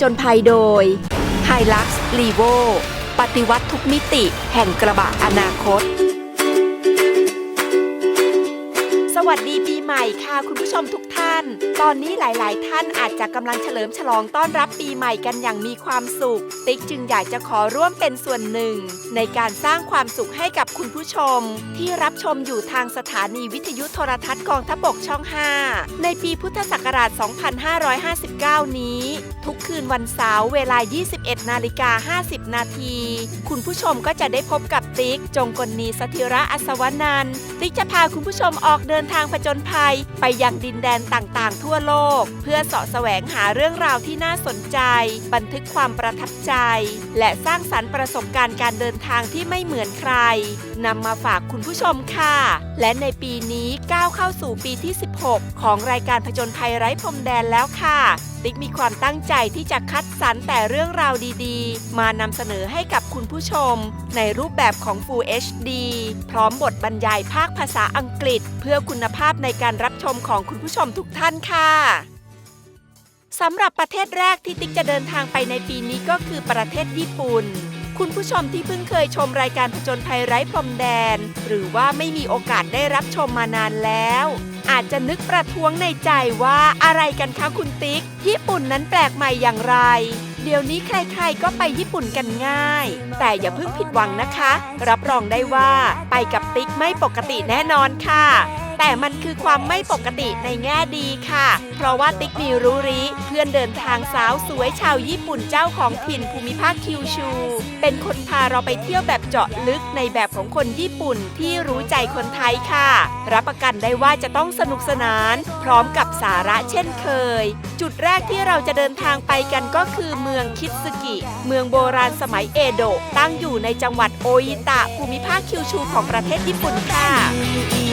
จญภัยโดย h i l u x l e v o ปฏิวัติทุกมิติแห่งกระบะอนาคต สวัสดีปี ใหม่ค่ะคุณผู้ชมทุกท่าน ตอนนี้หลาย ๆ ท่านอาจจะกำลังเฉลิมฉลองต้อนรับปีใหม่กันอย่างมีความสุข ติ๊กจึงอยากจะขอร่วมเป็นส่วนหนึ่ง ในการสร้างความสุขให้กับคุณผู้ชม ที่รับชมอยู่ทางสถานีวิทยุโทรทัศน์กองทัพบกช่อง 5 ในปีพุทธศักราช 2559 นี้ ทุกคืนวันเสาร์เวลา 21 นาฬิกา 50 นาที คุณผู้ชมก็จะได้พบกับ ติ๊ก จงกลนีสถิระอัศวนันท์ติ๊กจะพาคุณผู้ชมออกเดินทางผจญภัย ไปยังดินแดนต่างๆ ทั่วโลก เพื่อเสาะแสวงหาเรื่องราวที่น่าสนใจ บันทึกความประทับใจ และสร้างสรรค์ประสบการณ์การเดินทางที่ไม่เหมือนใครนำมาฝากคุณผู้ชมค่ะ และในปีนี้ก้าวเข้าสู่ปีที่ 16 ของรายการผจญภัยไร้พรมแดนแล้วค่ะ ติ๊กมีความตั้งใจที่จะคัดสรรแต่เรื่องราวดีๆ มานำเสนอให้กับ คุณผู้ชม ในรูปแบบของ Full HD พร้อมบทบรรยายภาคภาษาอังกฤษ เพื่อคุณภาพในการรับชมของคุณผู้ชมทุกท่านค่ะสำหรับประเทศแรกที่ติ๊กจะเดินทางไปในปีนี้ก็คือประเทศญี่ปุ่น คุณผู้ชมที่เพิ่งเคยชมรายการผจญภัยไร้พรมแดน หรือว่าไม่มีโอกาสได้รับชมมานานแล้ว อาจจะนึกประท้วงในใจว่าอะไรกันคะคุณติ๊ก ญี่ปุ่นนั้นแปลกใหม่อย่างไร เดี๋ยวนี้ใครๆก็ไปญี่ปุ่นกันง่าย แต่อย่าเพิ่งผิดหวังนะคะ รับรองได้ว่าไปกับติ๊กไม่ปกติแน่นอนค่ะ แต่มันคือความไม่ปกติในแง่ดีค่ะ เพราะว่าติ๊กมีรู้ริเพื่อนเดินทางสาวสวยชาวญี่ปุ่นเจ้าของถิ่นภูมิภาคคิวชู เป็นคนพาเราไปเที่ยวแบบเจาะลึกในแบบของคนญี่ปุ่นที่รู้ใจคนไทยค่ะ รับประกันได้ว่าจะต้องสนุกสนาน พร้อมกับสาระเช่นเคย จุดแรกที่เราจะเดินทางไปกันก็คือเมืองคิดซึกิ เมืองโบราณสมัยเอโดะตั้งอยู่ในจังหวัดโออิตะภูมิภาคคิวชูของประเทศญี่ปุ่นค่ะ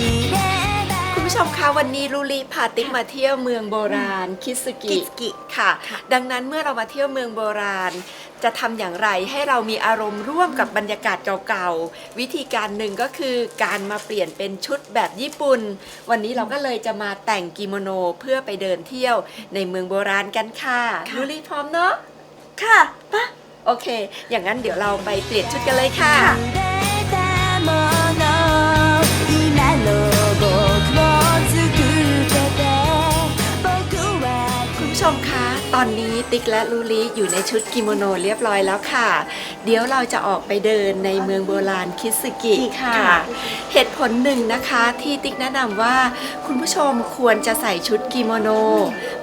ชมคะวันนี้ลูลีพาติ๊กมาเที่ยวเมืองโบราณคิสกิคิสกิค่ะ ดังนั้นเมื่อเรามาเที่ยวเมืองโบราณ จะทำอย่างไรให้เรามีอารมณ์ร่วมกับบรรยากาศเก่าๆ วิธีการหนึ่งก็คือการมาเปลี่ยนเป็นชุดแบบญี่ปุ่น วันนี้เราก็เลยจะมาแต่งกิโมโนเพื่อไปเดินเที่ยวในเมืองโบราณกันค่ะลูลีพร้อมเนาะค่ะปะโอเค อย่างนั้นเดี๋ยวเราไปเปลี่ยนชุดกันเลยค่ะ ชมคะ ตอนนี้ติ๊กและลูลิอยู่ในชุดกิโมโนเรียบร้อยแล้วค่ะ เดี๋ยวเราจะออกไปเดินในเมืองโบราณคิสึกิค่ะค่ะ เหตุผลหนึ่งนะคะที่ติ๊กแนะนำว่า คุณผู้ชมควรจะใส่ชุดกิโมโน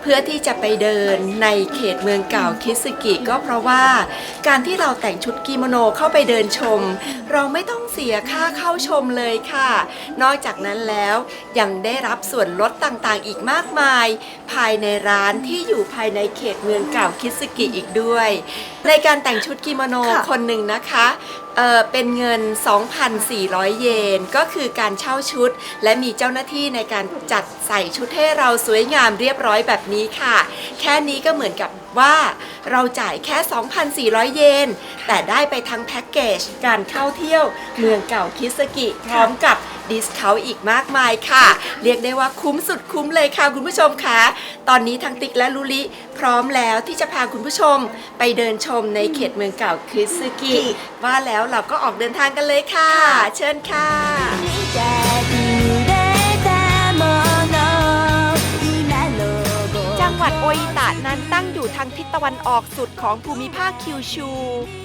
เพื่อที่จะไปเดินในเขตเมืองเก่าคิสึกิก็เพราะว่า การที่เราแต่งชุด กิโมโนเข้าไปเดินชม เราไม่ต้องเสียค่าเข้าชมเลยค่ะ นอกจากนั้นแล้วยังได้รับส่วนลดต่างๆ อีกมากมาย ภายในร้านที่อยู่ภายในเขตเมืองเก่าคิสึกิอีกด้วย ในการแต่งชุดกิโมโนค่ะคนหนึ่งนะคะ เอ่อเป็นเงิน 2,400 เยน ก็คือการเช่าชุด และมีเจ้าหน้าที่ในการจัดใส่ชุดให้เราสวยงามเรียบร้อยแบบนี้ค่ะ แค่นี้ก็เหมือนกับว่าเราจ่ายแค่ 2,400 เยน แต่ได้ไปทั้งแพ็กเกจการเข้าเที่ยวเมืองเก่าคิสกิพร้อมกับ ดิสเขาอีกมากมายค่ะ เรียกได้ว่าคุ้มสุดคุ้มเลยค่ะคุณผู้ชมคะตอนนี้ทางติ๊กและลุลิพร้อมแล้วที่จะพาคุณผู้ชมไปเดินชมในเขตเมืองเก่าคิสกิว่าแล้วเราก็ออกเดินทางกันเลยค่ะ เชิญค่ะ งหวัดโออิตะนั้นตั้งอยู่ทางทิศตะวันออกสุดของภูมิภาคคิวชู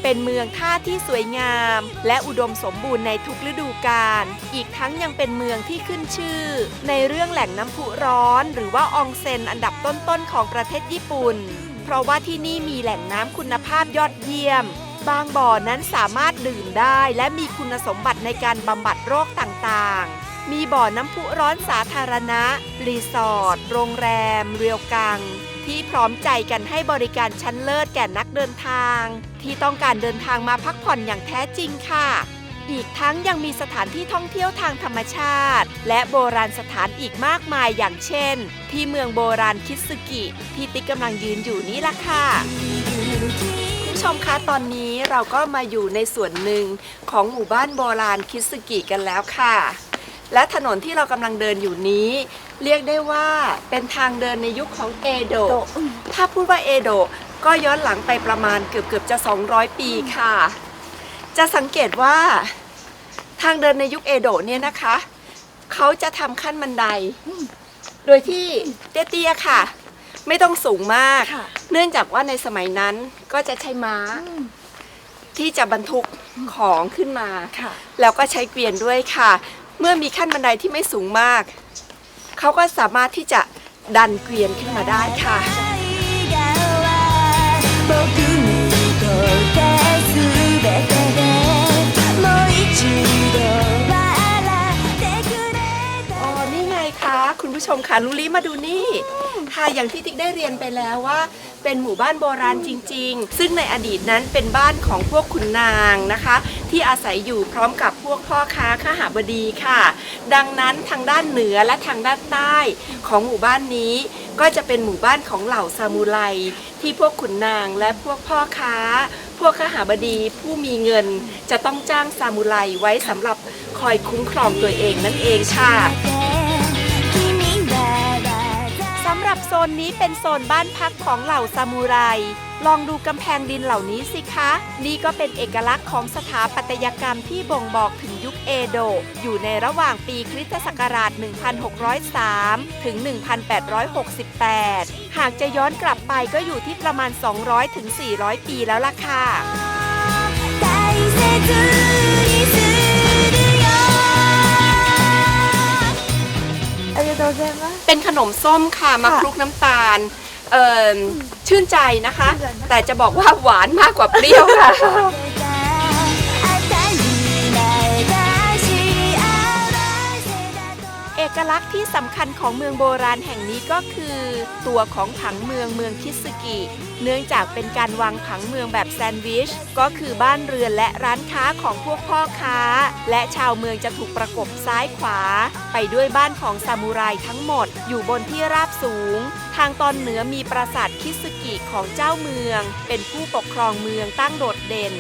เป็นเมืองท่าที่สวยงาม และอุดมสมบูรณ์ในทุกฤดูกาล อีกทั้งยังเป็นเมืองที่ขึ้นชื่อ ในเรื่องแหล่งน้ำพุร้อน หรือว่าอองเซ็นอันดับต้นๆของประเทศญี่ปุ่น เพเพราะว่าที่นี่มีแหล่งน้ำคุณภาพยอดเยี่ยมบางบ่อนั้นสามารถดื่มได้และมีคุณสมบัติในการบำบัดโรคต่างๆ มีบ่อน้ำพุร้อนสาธารณะ รีสอร์ท โรงแรม เรียวกัง ที่พร้อมใจกันให้บริการชั้นเลิศแก่นักเดินทาง ที่ต้องการเดินทางมาพักผ่อนอย่างแท้จริงค่ะ อีกทั้งยังมีสถานที่ท่องเที่ยวทางธรรมชาติ และโบราณสถานอีกมากมายอย่างเช่น ที่เมืองโบราณคิสึกิที่ติ๊กกำลังยืนอยู่นี่ล่ะค่ะคุณผู้ชมคะตอนนี้เราก็มาอยู่ในส่วนหนึ่งของหมู่บ้านโบราณคิสกิกันแล้วค่ะ และถนนที่เรากำลังเดินอยู่นี้ เรียกได้ว่าเป็นทางเดินในยุคของเอโดะถ้าพูดว่าเอโดะก็ย้อนหลังไปประมาณเกือบเกือบๆจะ 200 ปีค่ะ จะสังเกตว่าทางเดินในยุคเอโดะเนี่ยนะคะ เขาจะทำขั้นบันได โดยที่เตี้ยๆค่ะ ไม่ต้องสูงมากค่ะเนื่องจากว่าในสมัยนั้นก็จะใช้ม้า ที่จะบรรทุกของขึ้นมาค่ะแล้วก็ใช้เกวียนด้วยค่ะ เมื่อมีขั้นบันไดที่ไม่สูงมาก เขาก็สามารถที่จะดันเกวียนขึ้นมาได้ค่ะ ผู้ชมค่ะลุลีมาดูนี่ค่ะอย่างที่ติ๊กได้เรียนไปแล้วว่า เป็นหมู่บ้านโบราณจริง ๆ ซึ่งในอดีตนั้นเป็นบ้านของพวกขุนนางนะคะ ที่อาศัยอยู่พร้อมกับพวกพ่อค้าข้าหาบดีค่ะ ดังนั้นทางด้านเหนือและทางด้านใต้ของหมู่บ้านนี้ ก็จะเป็นหมู่บ้านของเหล่าซามูไรที่พวกขุนนางและพวกพ่อค้า พวกข้าหาบดีผู้มีเงินจะต้องจ้างซามูไรไว้สำหรับคอยคุ้มครองตัวเองนั่นเองค่ะ สำหรับโซนนี้เป็นโซนบ้านพักของเหล่าซามูไร ลองดูกำแพงดินเหล่านี้สิคะ นี่ก็เป็นเอกลักษณ์ของสถาปัตยกรรมที่บ่งบอกถึงยุคเอโดะ อยู่ในระหว่างปีคริสตศักราช 1603 ถึง 1868 หากจะย้อนกลับไปก็อยู่ที่ประมาณ 200 ถึง 400 ปีแล้วล่ะค่ะ เป็นขนมส้มค่ะมาคลุกน้ำตาลเอ่อชื่นใจนะคะ แต่จะบอกว่าหวานมากกว่าเปรี้ยวค่ะ เอกลักษณ์ที่สำคัญของเมืองโบราณแห่งนี้ก็คือ ตัวของผังเมืองเมืองคิสึกิ เนื่องจากเป็นการวางผังเมืองแบบแซนด์วิช ก็คือบ้านเรือนและร้านค้าของพวกพ่อค้า และชาวเมืองจะถูกประกบซ้ายขวา ไปด้วยบ้านของซามูไรทั้งหมด อยู่บนที่ราบสูง ทางตอนเหนือมีปราสาทคิสกิของเจ้าเมือง เป็นผู้ปกครองเมืองตั้งโดดเด่น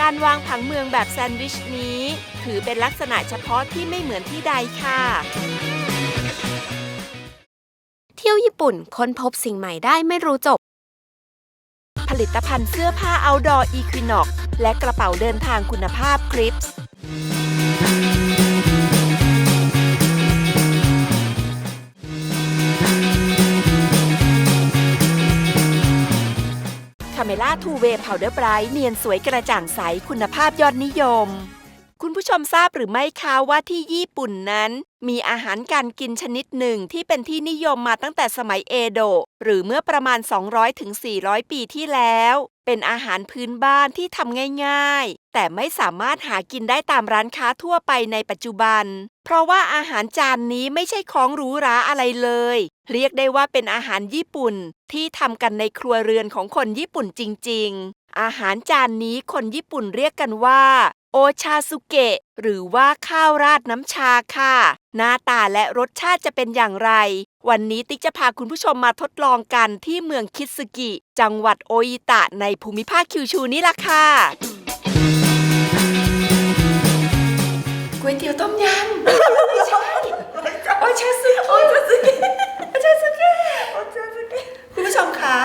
การวางผังเมืองแบบแซนด์วิชนี้ ถือเป็นลักษณะเฉพาะที่ไม่เหมือนที่ใดค่ะเที่ยวญี่ปุ่นค้นพบสิ่งใหม่ได้ไม่รู้จบ ลิตภัณฑ์เสื้อผ้า outdoor Equinox และกระเป๋าเดินทางคุณภาพคลิปส์คาเมล่าทูเวย์พาวเดอร์ไบรท์เนียนสวยกระจ่างใสคุณภาพยอดนิยม คุณผู้ชมทราบหรือไม่คะว่าที่ญี่ปุ่นนั้น มีอาหารการกินชนิดหนึ่งที่เป็นที่นิยมมาตั้งแต่สมัยเอโดะหรือเมื่อประมาณ 200-400 ปีที่แล้ว เป็นอาหารพื้นบ้านที่ทำง่ายๆ แต่ไม่สามารถหากินได้ตามร้านค้าทั่วไปในปัจจุบัน เพราะว่าอาหารจานนี้ไม่ใช่ของหรูหราอะไรเลย เรียกได้ว่าเป็นอาหารญี่ปุ่นที่ทำกันในครัวเรือนของคนญี่ปุ่นจริง ๆอาหารจานนี้คนญี่ปุ่นเรียกกันว่า โอชาสุเกะ หรือว่าข้าวราดน้ำชาค่ะ หน้าตาและรสชาติจะเป็นอย่างไร วันนี้ติ๊กจะพาคุณผู้ชมมาทดลองกันที่เมืองคิสึกิ จังหวัดโออิตะในภูมิภาคคิวชูนี่ล่ะค่ะก๋วยเตี๋ยวต้มยำไม่ใช่โอชาสุโอชาสุเกะโอชาสุเกะโอชาสุเกะคุณผู้ชมคะ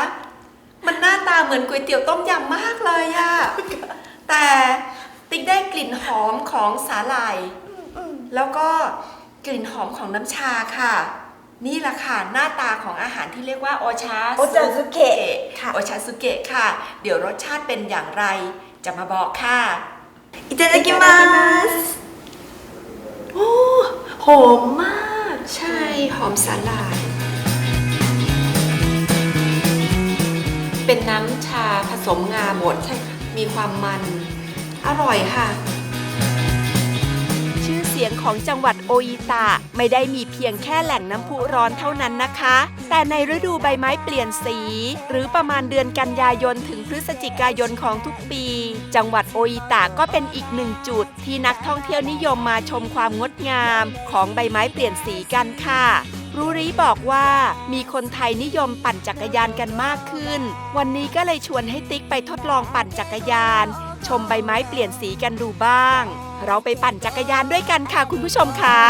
มันหน้าตาเหมือนก๋วยเตี๋ยวต้มยำมากเลยอะแต่ ติ๊กได้กลิ่นหอมของสาหร่าย แล้วก็กลิ่นหอมของน้ำชาค่ะ นี่แหละค่ะ หน้าตาของอาหารที่เรียกว่าโอชา โอชาสุเกะค่ะ โอชาสุเกะค่ะ เดี๋ยวรสชาติเป็นอย่างไร จะมาบอกค่ะ いただきますโอ้หอมมาก ใช่หอมสาหร่าย เป็นน้ำชาผสมงาบดใช่ค่ะมีความมัน อร่อยค่ะ ชื่อเสียงของจังหวัดโออิตะไม่ได้มีเพียงแค่แหล่งน้ำพุร้อนเท่านั้นนะคะ แต่ในฤดูใบไม้เปลี่ยนสี หรือประมาณเดือนกันยายนถึงพฤศจิกายนของทุกปี จังหวัดโออิตะก็เป็นอีกหนึ่งจุด ที่นักท่องเที่ยวนิยมมาชมความงดงาม ของใบไม้เปลี่ยนสีกันค่ะ รูรีบอกว่ามีคนไทยนิยมปั่นจักรยานกันมากขึ้น วันนี้ก็เลยชวนให้ติ๊กไปทดลองปั่นจักรยาน ชมใบไม้เปลี่ยนสีกันดูบ้าง เราไปปั่นจักรยานด้วยกันค่ะคุณผู้ชมคะ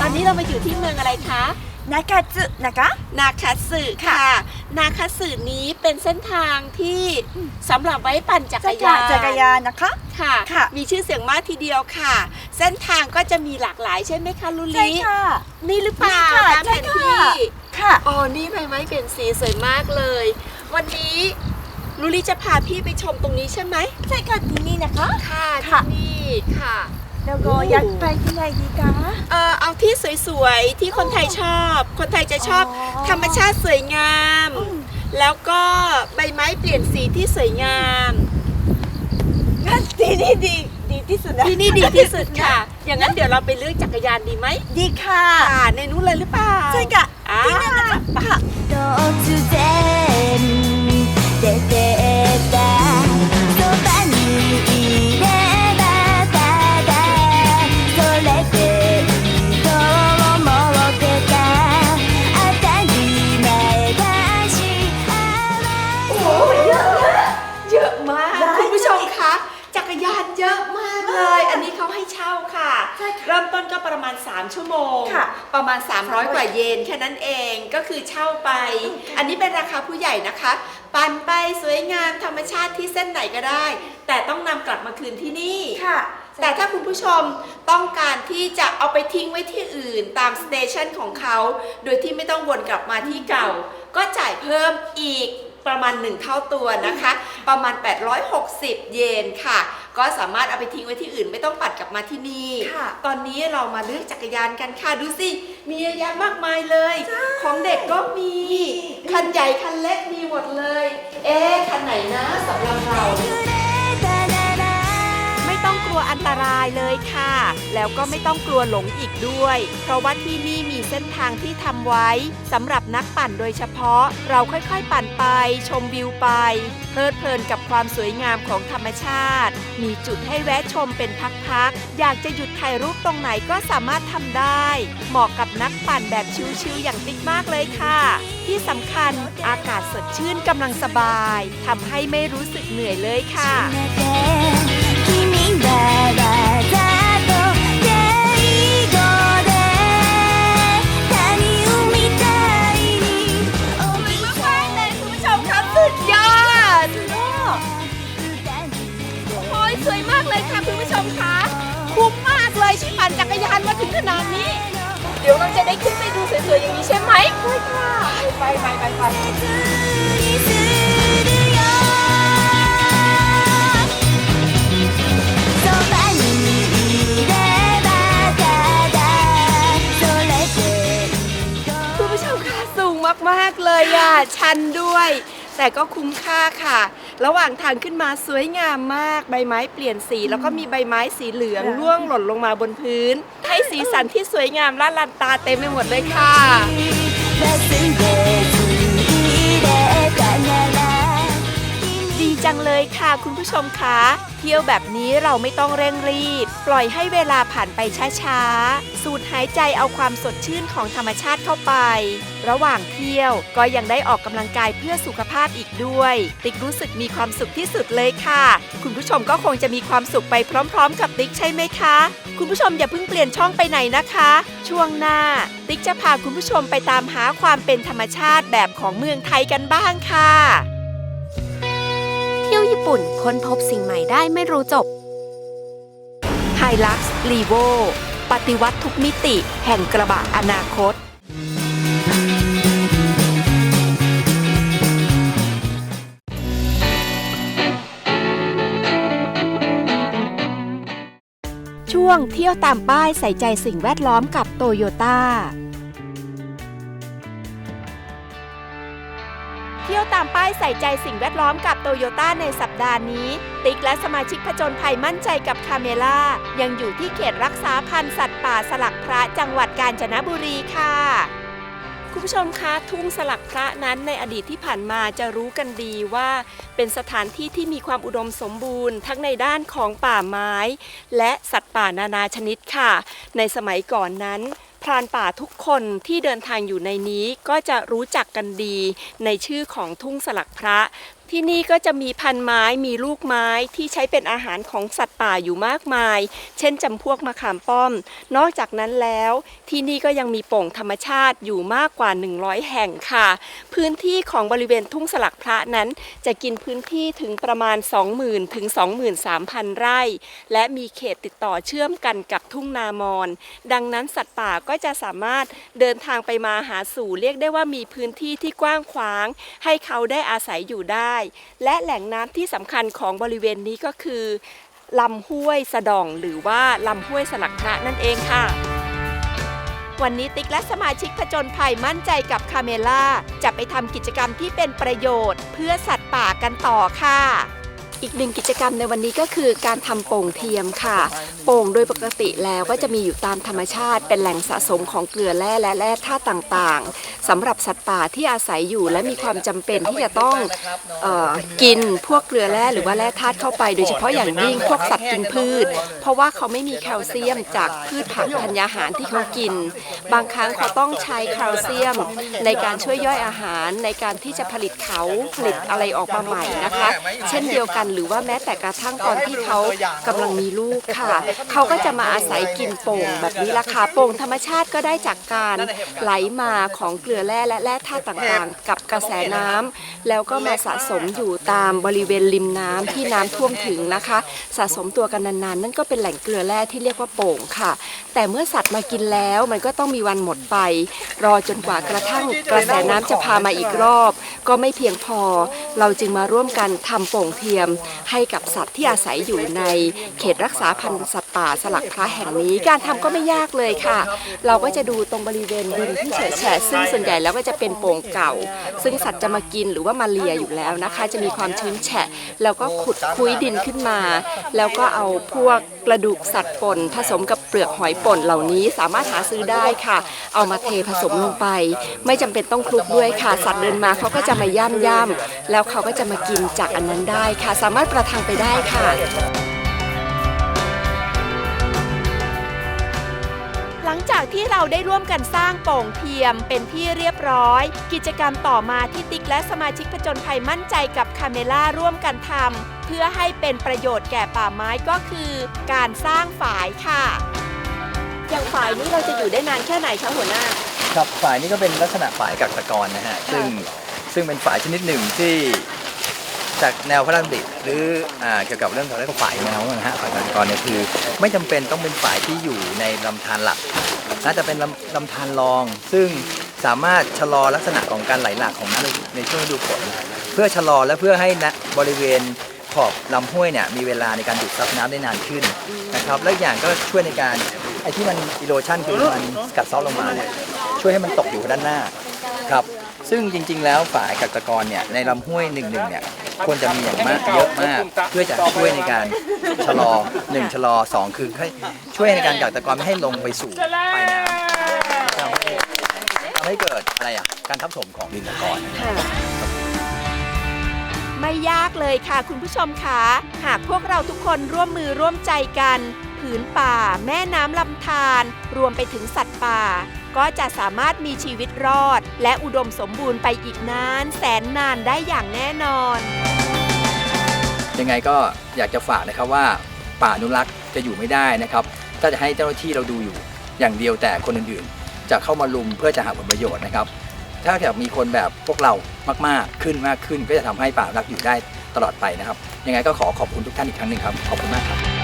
ตอนนี้เรามาอยู่ที่เมืองอะไรคะ นาคาซึนะคะนาคาสึค่ะ นาคาสึนี้เป็นเส้นทางที่สำหรับไว้ปั่นจักรยานจักรยานนะคะค่ะค่ะ มีชื่อเสียงมากทีเดียวค่ะ เส้นทางก็จะมีหลากหลายใช่ไหมคะลุลีใช่ค่ะ นี่หรือเปล่าตามแผนที่ค่ะอ๋อนี่ใบไม้เปลี่ยนสีสวยมากเลย วันนี้ลุลีจะพาพี่ไปชมตรงนี้ใช่ไหมใช่ค่ะที่นี่นะคะค่ะที่นี่ค่ะ แล้วก็อยากไปที่ไหนดีคะ เออเอาที่สวยๆ ที่คนไทยชอบ คนไทยจะชอบ อ๋อ ธรรมชาติสวยงาม อืม แล้วก็ใบไม้เปลี่ยนสีที่สวยงาม งั้นที่นี่ดีดีที่สุดนะ ที่นี่ดีที่สุดค่ะ อย่างนั้นเดี๋ยวเราไปเลือกจักรยานดีไหม ดีค่ะ ค่ะ ในนู้นเลยหรือเปล่า ใช่ค่ะ อ่า ที่นั่นนะคะค่ะ突然出てった ประมาณ 300 กว่าเยนแค่นั้นเองก็คือเช่าไป อันนี้เป็นราคาผู้ใหญ่นะคะ ปั่นไปสวยงามธรรมชาติที่เส้นไหนก็ได้ แต่ต้องนำกลับมาคืนที่นี่ค่ะแต่ถ้าคุณผู้ชมต้องการที่จะเอาไปทิ้งไว้ที่อื่นตามสเตชันของเขา โดยที่ไม่ต้องวนกลับมาที่เก่า ก็จ่ายเพิ่มอีกประมาณ 1 เท่าตัวนะคะ ประมาณ 860 เยนค่ะ ก็สามารถเอาไปทิ้งไว้ที่อื่น ไม่ต้องปัดกลับมาที่นี่ตอนนี้เรามาเลือกจักรยานกันค่ะดูสิ มีเยอะแยะมากมายเลย ของเด็กก็มี คันใหญ่คันเล็กมีหมดเลย เอ๊ะคันไหนนะสำหรับเรา ไม่ต้องกลัวอันตรายเลยค่ะ แล้วก็ไม่ต้องกลัวหลงอีกด้วย เพราะว่าที่นี่มี ส้นทางที่ทำไว้สำหรับนักปั่นโดยเฉพาะ เราค่อยๆ ปั่นไป ชมวิวไป เพลิดเพลินกับความสวยงามของธรรมชาติ มีจุดให้แวะชมเป็นพักๆ อยากจะหยุดถ่ายรูปตรงไหนก็สามารถทำได้ เหมาะกับนักปั่นแบบชิลๆอย่างติ๊กมากเลยค่ะ ที่สำคัญอากาศสดชื่นกำลังสบายทำให้ไม่รู้สึกเหนื่อยเลยค่ะ 君はわ านมาถึงขนาดนี้ เดี๋ยวเราจะได้ขึ้นไปดูสวยๆอย่างนี้ใช่ไหมใช่ค่ไปไปไปไปคุณผู้ชมค่ะสูงมากๆเลยอะชันด้วย แต่ก็คุ้มค่าค่ะ ระหว่างทางขึ้นมาสวยงามมาก ใบไม้เปลี่ยนสี แล้วก็มีใบไม้สีเหลืองร่วงหล่นลงมาบนพื้น ให้สีสันที่สวยงามละลันตาเต็มไปหมดเลยค่ะ จังเลยค่ะคุณผู้ชมคะเที่ยวแบบนี้เราไม่ต้องเร่งรีบ ปล่อยให้เวลาผ่านไปช้าๆ สูดหายใจเอาความสดชื่นของธรรมชาติเข้าไป ระหว่างเที่ยวก็ยังได้ออกกำลังกายเพื่อสุขภาพอีกด้วย ติ๊กรู้สึกมีความสุขที่สุดเลยค่ะ คุณผู้ชมก็คงจะมีความสุขไปพร้อม ๆ กับติ๊กใช่ไหมคะ คุณผู้ชมอย่าเพิ่งเปลี่ยนช่องไปไหนนะคะ ช่วงหน้า ติ๊กจะพาคุณผู้ชมไปตามหาความเป็นธรรมชาติแบบของเมืองไทยกันบ้างค่ะ เที่ยวญี่ปุ่นค้นพบสิ่งใหม่ได้ไม่รู้จบไฮลักซ์ลีโวปฏิวัติทุกมิติแห่งกระบะอนาคต ช่วงเที่ยวตามป้ายใส่ใจสิ่งแวดล้อมกับโตโยต้า ตามป้ายใส่ใจสิ่งแวดล้อมกับโตโยต้าในสัปดาห์นี้ ติ๊กและสมาชิกผจญภัยมั่นใจกับคาเมล่า ยังอยู่ที่เขตรักษาพันธุ์สัตว์ป่าสลักพระจังหวัดกาญจนบุรีค่ะ คุณผู้ชมคะทุ่งสลักพระนั้นในอดีตที่ผ่านมาจะรู้กันดีว่า เป็นสถานที่ที่มีความอุดมสมบูรณ์ ทั้งในด้านของป่าไม้ และสัตว์ป่านานาชนิดค่ะ ในสมัยก่อนนั้น พรานป่าทุกคนที่เดินทางอยู่ในนี้ก็จะรู้จักกันดีในชื่อของทุ่งสลักพระ ที่นี่ก็จะมีพันไม้มีลูกไม้ที่ใช้เป็นอาหารของสัตว์ป่าอยู่มากมาย เช่นจำพวกมะขามป้อม นอกจากนั้นแล้วที่นี่ก็ยังมีโป่งธรรมชาติอยู่มากกว่า 100 แห่งค่ะ พื้นที่ของบริเวณทุ่งสลักพระนั้น จะกินพื้นที่ถึงประมาณ 20,000 ถึง 23,000 ไร่ และมีเขตติดต่อเชื่อมกันกับทุ่งนามอนดังนั้นสัตว์ป่าก็จะสามารถเดินทางไปมาหาสู่เรียกได้ว่ามีพื้นที่ที่กว้างขวาง ให้เขาได้อาศัยอยู่ได้และแหล่งน้ำที่สำคัญของบริเวณนี้ก็คือลำห้วยสะดองหรือว่าลำห้วยสลักพระนั่นเองค่ะ วันนี้ติ๊กและสมาชิกผจญภัยมั่นใจกับคาเมล่าจะไปทำกิจกรรมที่เป็นประโยชน์ เพื่อสัตว์ป่ากันต่อค่ะ อีกหนึ่งกิจกรรมในวันนี้ก็คือการทำโป่งเทียมค่ะ โป่งโดยปกติแล้วก็จะมีอยู่ตามธรรมชาติ เป็นแหล่งสะสมของเกลือแร่และแร่ธาตุต่างๆสำหรับสัตว์ป่าที่อาศัยอยู่และมีความจำเป็นที่จะต้องออกินพวกเกลือแร่หรือว่าแร่ธาตุเข้าไป โดยเฉพาะอย่างยิ่งพวกสัตว์กินพืช เพราะว่าเขาไม่มีแคลเซียมจากพืชผักธัญญาหารที่เขากิน บางครั้งเขาต้องใช้แคลเซียม ในการช่วยย่อยอาหารในการที่จะผลิตเขาผลิตอะไรออกมาใหม่นะคะ เช่นเดียวกันหรือว่าแม้แต่กระทั่งตอนที่เขากำลังมีลูกค่ะ เขาก็จะมาอาศัยกินโป่งแบบนี้ละค่ะโป่งธรรมชาติก็ได้จากการไหลมาของเกลือแร่และแร่ธาตุต่างๆ กับกระแสน้ำแล้วก็มาสะสมอยู่ตามบริเวณริมน้ำที่น้ำท่วมถึงนะคะ สะสมตัวกันนานๆ นั่นก็เป็นแหล่งเกลือแร่ที่เรียกว่าโป่งค่ะ แต่เมื่อสัตว์มากินแล้วมันก็ต้องมีวันหมดไป รอจนกว่ากระทั่งกระแสน้ำจะพามาอีกรอบ ก็ไม่เพียงพอ เราจึงมาร่วมกันทำโป่งเทียมให้กับสัตว์ที่อาศัยอยู่ในเขตรักษาพันธุ์สัตว์ ป่าสลักพระแห่งนี้ การทำก็ไม่ยากเลยค่ะ เราก็จะดูตรงบริเวณดินที่เฉอะแฉะซึ่งส่วนใหญ่แล้วก็จะเป็นโป่งเก่า ซึ่งสัตว์จะมากินหรือว่ามาเลียอยู่แล้วนะคะ จะมีความชื้นแฉะ แล้วก็ขุดคุ้ยดินขึ้นมา แล้วก็เอาพวกกระดูกสัตว์ป่นผสมกับเปลือกหอยป่นเหล่านี้สามารถหาซื้อได้ค่ะ เอามาเทผสมลงไป ไม่จำเป็นต้องคลุกด้วยค่ะ สัตว์เดินมาเขาก็จะมาย่ำย่ำๆแล้วเขาก็จะมากินจากอันนั้นได้ค่ะ สามารถประทังไปได้ค่ะ จากที่เราได้ร่วมกันสร้างโป่งเทียมเป็นที่เรียบร้อย กิจกรรมต่อมาที่ติ๊กและสมาชิกผจญภัยมั่นใจกับคาเมล่าร่วมกันทำเพื่อให้เป็นประโยชน์แก่ป่าไม้ก็คือ การสร้างฝายค่ะ อย่างฝายนี้เราจะอยู่ได้นานแค่ไหนคะหัวหน้า ครับฝายนี้ก็เป็นลักษณะฝายกักตะกอนนะฮะซึ่งซึ่งเป็นฝายชนิดหนึ่งที่ จากแนวพระราชดำริหรืออ่าเกี่ยวกับเรื่องของเรื่องฝายแนวนะฮะฝายกักตะกอนเนี่ยคือ ไม่จำเป็นต้องเป็นฝายที่อยู่ในลำธารหลักน่าจะเป็นลำลำธารรอง ซึ่งสามารถชะลอลักษณะของการไหลหลากของน้ำในในช่วงฤดูฝนเพื่อชะลอและเพื่อให้ณบริเวณขอบลำห้วยเนี่ยมีเวลาในการดูดซับน้ำได้นานขึ้นนะครับและอีกอย่างก็ช่วยในการไอ้ที่มันอีโรชันคือมันกัดเซาะลงมาเนี่ยช่วยให้มันตกอยู่ด้านหน้าครับซึ่งจริง ๆ แล้วฝายกักตะกอนเนี่ยในลำห้วยหนึ่งหนึ่งเนี่ย ควรจะมีอย่างมากเยอะมาก เพื่อจะช่วยในการชะลอหนึ่งชะลอสองคือให้ช่วยในการกักตะกอนไม่ให้ลงไปสู่ปลายน้ำทำให้ทำให้เกิดอะไรอะการทับถมของดินตะกอนไม่ยากเลยค่ะคุณผู้ชมคะหากพวกเราทุกคนร่วมมือร่วมใจกัน ผืนป่า แม่น้ำลำธารรวมไปถึงสัตว์ป่า ก็จะสามารถมีชีวิตรอด และอุดมสมบูรณ์ไปอีกนาน แสนนานได้อย่างแน่นอน ยังไงก็อยากจะฝากนะครับว่า ป่าอนุรักษ์จะอยู่ไม่ได้นะครับ ถ้าจะให้เจ้าหน้าที่เราดูอยู่ อย่างเดียวแต่คนอื่นๆ จะเข้ามาลุมเพื่อจะหาผลประโยชน์นะครับ ถ้าเกิดมีคนแบบพวกเรามากๆขึ้นมากขึ้นก็จะทำให้ป่าอนุรักษ์อยู่ได้ตลอดไปนะครับ ยังไงก็ขอขอบคุณทุกท่านอีกครั้งหนึ่งครับ ขอบคุณมากครับ